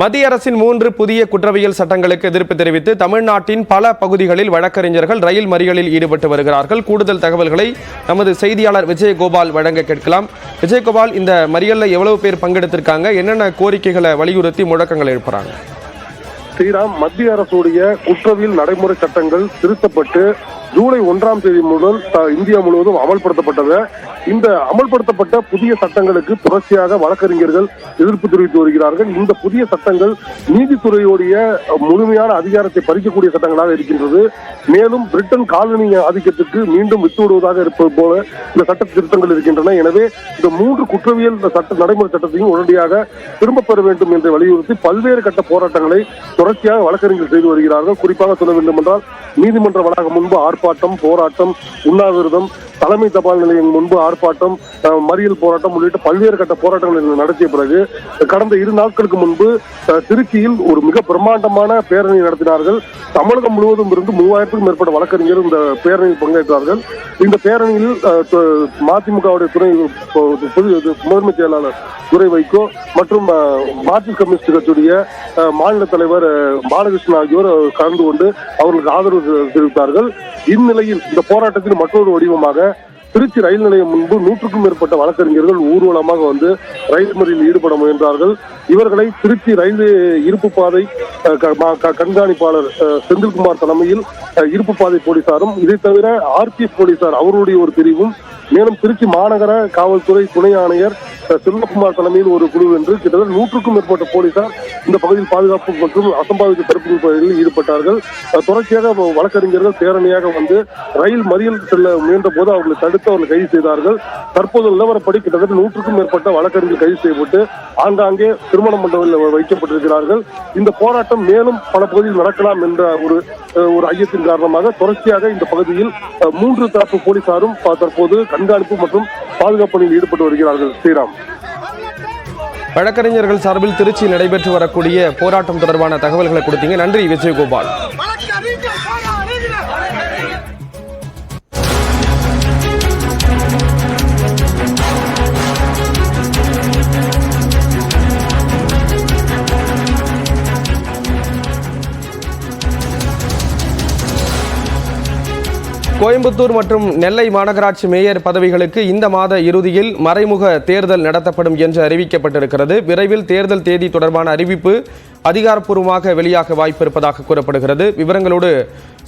மத்திய அரசின் மூன்று புதிய குற்றவியல் சட்டங்களுக்கு எதிர்ப்பு தெரிவித்து தமிழ்நாட்டின் பல பகுதிகளில் வழக்கறிஞர்கள் ரயில் மறியலில் ஈடுபட்டு வருகிறார்கள். கூடுதல் தகவல்களை நமது செய்தியாளர் விஜயகோபால் வழங்க கேட்கலாம். விஜயகோபால் இந்த மறியல்ல எவ்வளவு பேர் பங்கெடுத்திருக்காங்க? என்னென்ன கோரிக்கைகளை வலியுறுத்தி முழக்கங்கள் எழுப்புறாங்க? ஸ்ரீராம் மத்திய அரசுடைய குற்றவியல் நடைமுறை சட்டங்கள் திருத்தப்பட்டு ஜூலை ஒன்றாம் தேதி முதல் இந்தியா முழுவதும் அமல்படுத்தப்பட்டது. இந்த அமல்படுத்தப்பட்ட புதிய சட்டங்களுக்கு தொடர்ச்சியாக வழக்கறிஞர்கள் எதிர்ப்பு தெரிவித்து வருகிறார்கள். இந்த புதிய சட்டங்கள் நீதித்துறையுடைய முழுமையான அதிகாரத்தை பறிக்கக்கூடிய சட்டங்களாக இருக்கின்றது. மேலும் பிரிட்டன் காலனி ஆதிக்கத்திற்கு மீண்டும் வித்து விடுவதாக இருப்பது போல இந்த சட்ட திருத்தங்கள் இருக்கின்றன. எனவே இந்த மூன்று குற்றவியல் சட்ட நடைமுறை சட்டத்தையும் உடனடியாக திரும்பப் பெற வேண்டும் என்று வலியுறுத்தி பல்வேறு கட்ட போராட்டங்களை தொடர்ச்சியாக வழக்கறிஞர்கள் செய்து வருகிறார்கள். குறிப்பாக சொல்ல வேண்டும் என்றால் நீதிமன்ற வளாகம் முன்பு ஆர்ப்பாட்டம் போராட்டம் உண்ணாவிரதம் தலைமை தபால் நிலையம் முன்பு ஆர்ப்பாட்டம் மறியல் போராட்டம் உள்ளிட்ட பல்வேறு கட்ட போராட்டங்கள் நடத்திய பிறகு கடந்த இரு நாட்களுக்கு முன்பு திருச்சியில் ஒரு மிக பிரம்மாண்டமான பேரணி நடத்தினார்கள். தமிழகம் முழுவதும் இருந்து மூவாயிரத்துக்கும் மேற்பட்ட வழக்கறிஞர்கள் இந்த பேரணியில் பங்கேற்றார்கள். இந்த பேரணியில் மதிமுகவுடைய துணை முதன்மை செயலாளர் துரை வைகோ மற்றும் மார்க்சிஸ்ட் கம்யூனிஸ்ட் கட்சியுடைய மாநில தலைவர் பாலகிருஷ்ணன் ஆகியோர் கலந்து கொண்டு அவர்களுக்கு ஆதரவு தெரிவித்தார்கள். இந்நிலையில் இந்த போராட்டத்தின் மற்றொரு வடிவமாக திருச்சி ரயில் நிலையம் முன்பு நூற்றுக்கும் மேற்பட்ட வழக்கறிஞர்கள் ஊர்வலமாக வந்து ரயில் மறியலில் ஈடுபட முயன்றார்கள். இவர்களை திருச்சி ரயில்வே இருப்பு பாதை க- கண்காணிப்பாளர் செந்தில்குமார் தலைமையில் இருப்பு பாதை போலீசாரும் இதை தவிர ஆர்பிஎஃப் போலீசார் அவருடைய ஒரு பிரிவும் மேலும் திருச்சி மாநகர காவல்துறை துணை ஆணையர் செல்வகுமார் தலைமையில் ஒரு குழு என்று கிட்டத்தட்ட நூற்றுக்கும் மேற்பட்ட போலீசார் இந்த பகுதியில் பாதுகாப்பு மற்றும் அசம்பாவித தடுப்பு பணிகளில் ஈடுபட்டார்கள். தொடர்ச்சியாக வழக்கறிஞர்கள் பேரணியாக வந்து ரயில் மறியல் செல்ல முயன்ற போது அவர்களை தடுத்து அவர்களை கைது செய்தார்கள். தற்போது நிலவரப்படி கிட்டத்தட்ட நூற்றுக்கும் மேற்பட்ட வழக்கறிஞர்கள் கைது செய்யப்பட்டு ஆங்காங்கே திருமண மண்டபத்தில் வைக்கப்பட்டிருக்கிறார்கள். இந்த போராட்டம் மேலும் பல பகுதியில் நடக்கலாம் என்ற ஒரு ஒரு ஐயத்தின் காரணமாக தொடர்ச்சியாக இந்த பகுதியில் மூன்று தரப்பு போலீசாரும் தற்போது கண்காணிப்பு மற்றும் பாதுகாப்பு பணியில் ஈடுபட்டு வருகிறார்கள். ஸ்ரீராம். வழக்கறிஞர்கள் சார்பில் திருச்சியில் நடைபெற்று வரக்கூடிய போராட்டம் தொடர்பான தகவல்களை கொடுத்தீங்க. நன்றி விஜயகோபால். கோயம்புத்தூர் மற்றும் நெல்லை மாநகராட்சி மேயர் பதவிகளுக்கு இந்த மாத இறுதியில் மறைமுக தேர்தல் நடத்தப்படும் என்று அறிவிக்கப்பட்டிருக்கிறது. விரைவில் தேர்தல் தேதி தொடர்பான அறிவிப்பு அதிகாரப்பூர்வமாக வெளியாக வாய்ப்பு இருப்பதாக கூறப்படுகிறது. விவரங்களோடு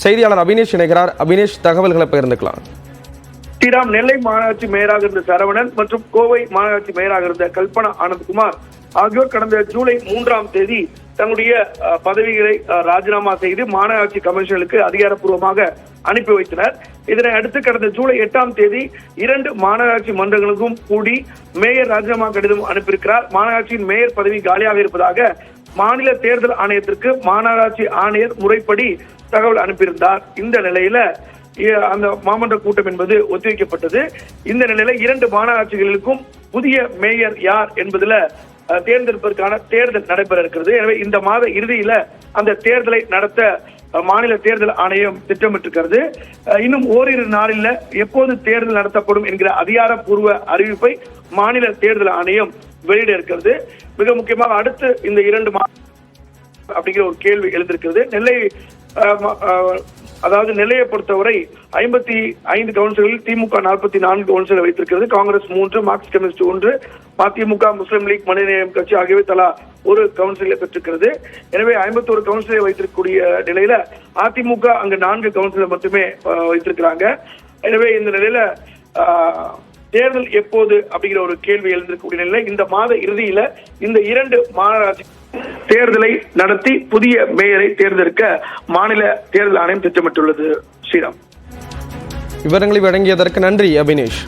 செய்தியாளர் அபினேஷ் இணைகிறார். அபினேஷ் தகவல்களை பகிர்ந்துக்கலாம். ஸ்ரீராம் நெல்லை மாநகராட்சி மேயராக இருந்த சரவணன் மற்றும் கோவை மாநகராட்சி மேயராக இருந்த கல்பனா ஆனந்த்குமார் ஆகியோர் கடந்த ஜூலை மூன்றாம் தேதி தங்களுடைய பதவிகளை ராஜினாமா செய்து மாநகராட்சி கமிஷனருக்கு அதிகாரப்பூர்வமாக அனுப்பி வைத்தனர். இதனை அடுத்து கடந்த ஜூலை எட்டாம் தேதி இரண்டு மாநகராட்சி மன்றங்களுக்கும் கூடி மேயர் ராஜினாமா கடிதம் அனுப்பியிருக்கிறார். மாநகராட்சியின் மேயர் பதவி காலியாக இருப்பதாக மாநில தேர்தல் ஆணையத்திற்கு மாநகராட்சி ஆணையர் முறைப்படி தகவல் அனுப்பியிருந்தார். இந்த நிலையில அந்த மாமன்ற கூட்டம் என்பது ஒத்திவைக்கப்பட்டது. இந்த நிலையில இரண்டு மாநகராட்சிகளுக்கும் புதிய மேயர் யார் என்பதுல தேர்ந்தெடுப்பதற்கான தேர்தல் நடைபெற இருக்கிறது. எனவே இந்த மாத இறுதியில அந்த தேர்தலை நடத்த மாநில தேர்தல் ஆணையம் திட்டமிட்டிருக்கிறது. இன்னும் ஓரிரு நாளில் எப்போது தேர்தல் நடத்தப்படும் என்கிற அதிகாரப்பூர்வ அறிவிப்பை மாநில தேர்தல் ஆணையம் வெளியிட இருக்கிறது. மிக முக்கியமாக அடுத்து இந்த இரண்டு மா அப்படிங்கிற ஒரு கேள்வி எழுந்திருக்கிறது. நெல்லை அதாவது நிலையை பொறுத்தவரை ஐம்பத்தி ஐந்து கவுன்சில்களில் திமுக நாற்பத்தி நான்கு கவுன்சிலை வைத்திருக்கிறது. காங்கிரஸ் மூன்று மார்க்சிஸ்ட் கம்யூனிஸ்ட் ஒன்று மதிமுக முஸ்லீம் லீக் மனிதநேயம் கட்சி ஆகியவை தலா ஒரு கவுன்சிலை பெற்றிருக்கிறது. எனவே ஐம்பத்தோரு கவுன்சிலை வைத்திருக்கக்கூடிய நிலையில அதிமுக அங்கு நான்கு கவுன்சிலை மட்டுமே வைத்திருக்கிறாங்க. எனவே இந்த நிலையில தேர்தல் எப்போது அப்படிங்கிற ஒரு கேள்வி எழுந்திருக்கக்கூடிய நிலையில இந்த மாத இறுதியில இந்த இரண்டு மாநகராட்சி தேர்தலை நடத்தி புதிய மேயரை தேர்ந்தெடுக்க மாநில தேர்தல் ஆணையம் திட்டமிட்டுள்ளது. ஸ்ரீராம். விவரங்களை வழங்கியதற்கு நன்றி அபினேஷ்.